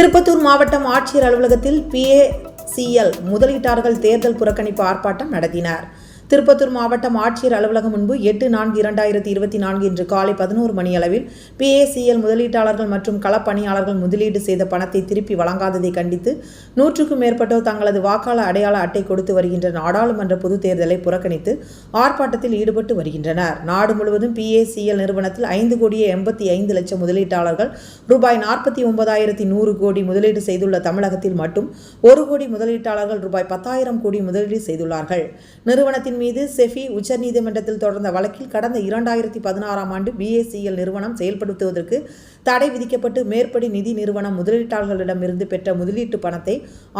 திருப்பத்தூர் மாவட்டம் ஆட்சியர் அலுவலகத்தில் பிஏசிஎல் முதலீட்டாளர்கள் தேர்தல் புறக்கணிப்பு ஆர்ப்பாட்டம் நடத்தினர். திருப்பத்தூர் மாவட்டம் ஆட்சியர் அலுவலகம் முன்பு எட்டு நான்கு இரண்டாயிரத்தி இருபத்தி நான்கு இன்று காலை பதினோரு மணி அளவில் பிஏசிஎல் முதலீட்டாளர்கள் மற்றும் களப்பணியாளர்கள் முதலீடு செய்த பணத்தை திருப்பி வழங்காததை கண்டித்து நூற்றுக்கும் மேற்பட்டோர் தங்களது வாக்காளர் அடையாள அட்டை கொடுத்து வருகின்ற நாடாளுமன்ற பொதுத் தேர்தலை புறக்கணித்து ஆர்ப்பாட்டத்தில் ஈடுபட்டு வருகின்றனர். நாடு முழுவதும் பிஏசிஎல் நிறுவனத்தில் ஐந்து கோடியே எண்பத்தி ஐந்து லட்சம் முதலீட்டாளர்கள் ரூபாய் நாற்பத்தி ஒன்பதாயிரத்தி நூறு கோடி முதலீடு செய்துள்ள தமிழகத்தில் மட்டும் ஒரு கோடி முதலீட்டாளர்கள் ரூபாய் பத்தாயிரம் கோடி முதலீடு செய்துள்ளார்கள். நிறுவனத்தின் மீது செஃபி உச்சநீதிமன்றத்தில் தொடர்ந்த வழக்கில் கடந்த இரண்டாயிரத்தி பதினாறாம் ஆண்டு பிஏசிஎல் நிறுவனம் செயல்படுத்துவதற்கு தடை விதிக்கப்பட்டு மேற்படி நிதி நிறுவனம் முதலீட்டாளர்களிடமிருந்து பெற்ற முதலீட்டு பணத்தை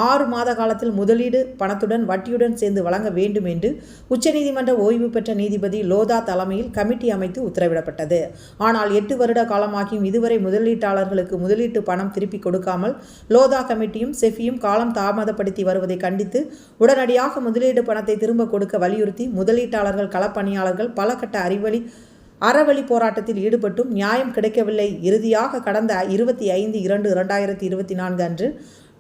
ஆறு மாத காலத்தில் முதலீடு பணத்துடன் வட்டியுடன் சேர்ந்து வழங்க வேண்டும் என்று உச்சநீதிமன்ற ஓய்வு பெற்ற நீதிபதி லோதா தலைமையில் கமிட்டி அமைத்து உத்தரவிடப்பட்டது. ஆனால் எட்டு வருட காலமாகியும் இதுவரை முதலீட்டாளர்களுக்கு முதலீட்டு பணம் திருப்பி கொடுக்காமல் லோதா கமிட்டியும் செஃபியும் காலம் தாமதப்படுத்தி வருவதை கண்டித்து உடனடியாக முதலீடு பணத்தை திரும்ப கொடுக்க வலியுறுத்தி முதலீட்டாளர்கள் களப்பணியாளர்கள் பல கட்ட அறிவழி அறவழி போராட்டத்தில் ஈடுபட்டும் நியாயம் கிடைக்கவில்லை. இறுதியாக கடந்த இருபத்தி ஐந்து இரண்டு இரண்டாயிரத்தி இருபத்தி நான்கு அன்று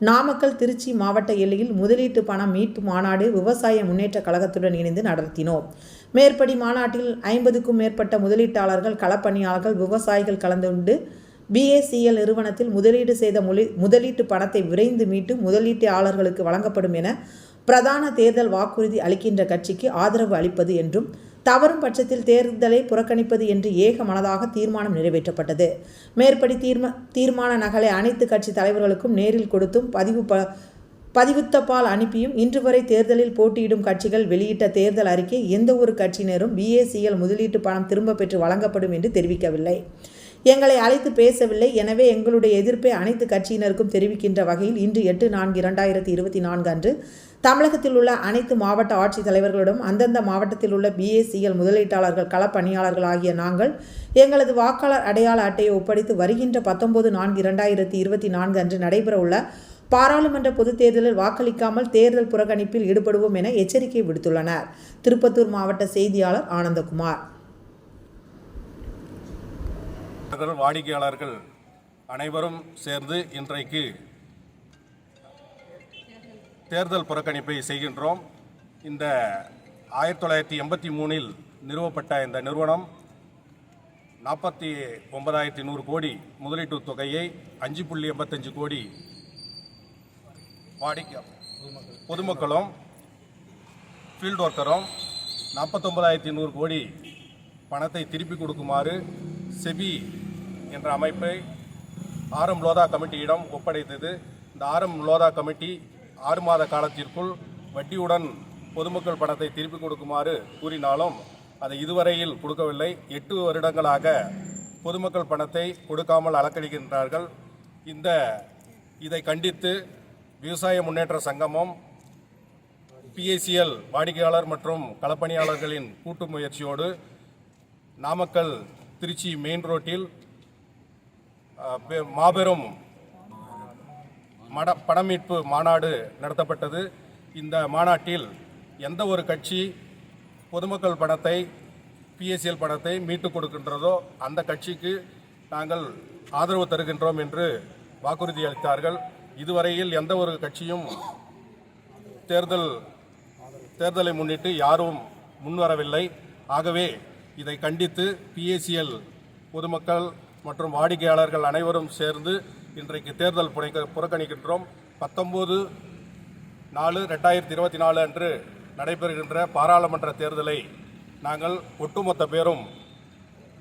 நாமக்கல் திருச்சி மாவட்ட எல்லையில் முதலீட்டு பணம் மீட்பு மாநாடு விவசாய முன்னேற்ற கழகத்துடன் இணைந்து நடத்தினோம். மேற்படி மாநாட்டில் ஐம்பதுக்கும் மேற்பட்ட முதலீட்டாளர்கள் களப்பணியாளர்கள் விவசாயிகள் கலந்துண்டு பிஏசிஎல் நிறுவனத்தில் முதலீடு செய்த முதலீட்டு பணத்தை விரைந்து மீட்டு முதலீட்டாளர்களுக்கு வழங்கப்படும் என பிரதான தேர்தல் வாக்குறுதி அளிக்கின்ற கட்சிக்கு ஆதரவு அளிப்பது என்றும் தவறும் பட்சத்தில் தேர்தலை புறக்கணிப்பது என்று ஏக மனதாக தீர்மானம் நிறைவேற்றப்பட்டது. மேற்படி தீர்ம தீர்மான நகலை அனைத்து கட்சி தலைவர்களுக்கும் நேரில் கொடுத்தும் பதிவு ப பதிவுத்தப்பால் அனுப்பியும் இன்று வரை தேர்தலில் போட்டியிடும் கட்சிகள் வெளியிட்ட தேர்தல் அறிக்கை எந்த ஒரு கட்சியினரும் பிஏசிஎல் முதலீட்டு பணம் திரும்ப பெற்று வழங்கப்படும் என்று தெரிவிக்கவில்லை. எங்களை அழைத்து பேசவில்லை. எனவே எங்களுடைய எதிர்ப்பை அனைத்து கட்சியினருக்கும் தெரிவிக்கின்ற வகையில் இன்று எட்டு நான்கு இரண்டாயிரத்தி இருபத்தி நான்கு அன்று தமிழகத்தில் உள்ள அனைத்து மாவட்ட ஆட்சித் தலைவர்களிடம் அந்தந்த மாவட்டத்தில் உள்ள பிஏசிஎல் முதலீட்டாளர்கள் களப்பணியாளர்கள் ஆகிய நாங்கள் எங்களது வாக்காளர் அடையாள அட்டையை ஒப்படைத்து வருகின்ற பத்தொன்பது நான்கு இரண்டாயிரத்தி இருபத்தி நான்கு அன்று நடைபெறவுள்ள பாராளுமன்ற பொதுத் தேர்தலில் வாக்களிக்காமல் தேர்தல் புறக்கணிப்பில் ஈடுபடுவோம் என எச்சரிக்கை விடுத்துள்ளனர். திருப்பத்தூர் மாவட்ட செய்தியாளர் ஆனந்தகுமார். அவர்கள் வாடிக்கையாளர்கள் அனைவரும் சேர்ந்து இன்றைக்கு தேர்தல் புறக்கணிப்பை செய்கின்றோம். இந்த ஆயிரத்தி தொள்ளாயிரத்தி எண்பத்தி மூணில் நிறுவப்பட்ட இந்த நிறுவனம் நாற்பத்தி ஒன்பதாயிரத்தி நூறு கோடி முதலீட்டு தொகையை அஞ்சு புள்ளி எண்பத்தஞ்சு கோடி வாடிக்கை பொதுமக்களும் ஃபீல்டு ஒர்க்கரும் நாற்பத்தொம்பதாயிரத்தி நூறு கோடி பணத்தை திருப்பி கொடுக்குமாறு செபி என்ற அமைப்பை ஆரம் லோதா கமிட்டியிடம் ஒப்படைத்தது. இந்த ஆரம் லோதா கமிட்டி ஆறு மாத காலத்திற்குள் வட்டியுடன் பொதுமக்கள் பணத்தை திருப்பி கொடுக்குமாறு கூறினாலும் அதை இதுவரையில் கொடுக்கவில்லை. எட்டு வருடங்களாக பொதுமக்கள் பணத்தை கொடுக்காமல் அலக்கழிக்கின்றார்கள். இந்த இதை கண்டித்து விவசாய முன்னேற்ற சங்கமும் பிஏசிஎல் வாடிக்கையாளர் மற்றும் களப்பணியாளர்களின் கூட்டு முயற்சியோடு நாமக்கல் திருச்சி மெயின் ரோட்டில் மாபெரும் மட படமீட்பு மாநாடு நடத்தப்பட்டது. இந்த மாநாட்டில் எந்த ஒரு கட்சி பொதுமக்கள் பணத்தை பிஎஸ்எல் பணத்தை மீட்டுக் கொடுக்கின்றதோ அந்த கட்சிக்கு நாங்கள் ஆதரவு தருகின்றோம் என்று வாக்குறுதி அளித்தார்கள். இதுவரையில் எந்த ஒரு கட்சியும் தேர்தல் தேர்தலை முன்னிட்டு யாரும் முன்வரவில்லை. ஆகவே இதை கண்டித்து பிஏசிஎல் பொதுமக்கள் மற்றும் வாடிக்கையாளர்கள் அனைவரும் சேர்ந்து இன்றைக்கு தேர்தல் புனைக்க புறக்கணிக்கின்றோம். பத்தொம்போது நாலு ரெண்டாயிரத்தி இருபத்தி நாலு அன்று நடைபெறுகின்ற பாராளுமன்ற தேர்தலை நாங்கள் ஒட்டுமொத்த பேரும்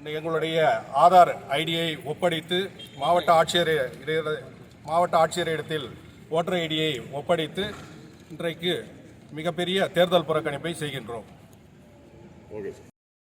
எங்களுடைய ஆதார் ஐடியை ஒப்படைத்து மாவட்ட ஆட்சியர் இட- மாவட்ட ஆட்சியரிடத்தில் ஓட்டர் ஐடியை ஒப்படைத்து இன்றைக்கு மிகப்பெரிய தேர்தல் புறக்கணிப்பை செய்கின்றோம்.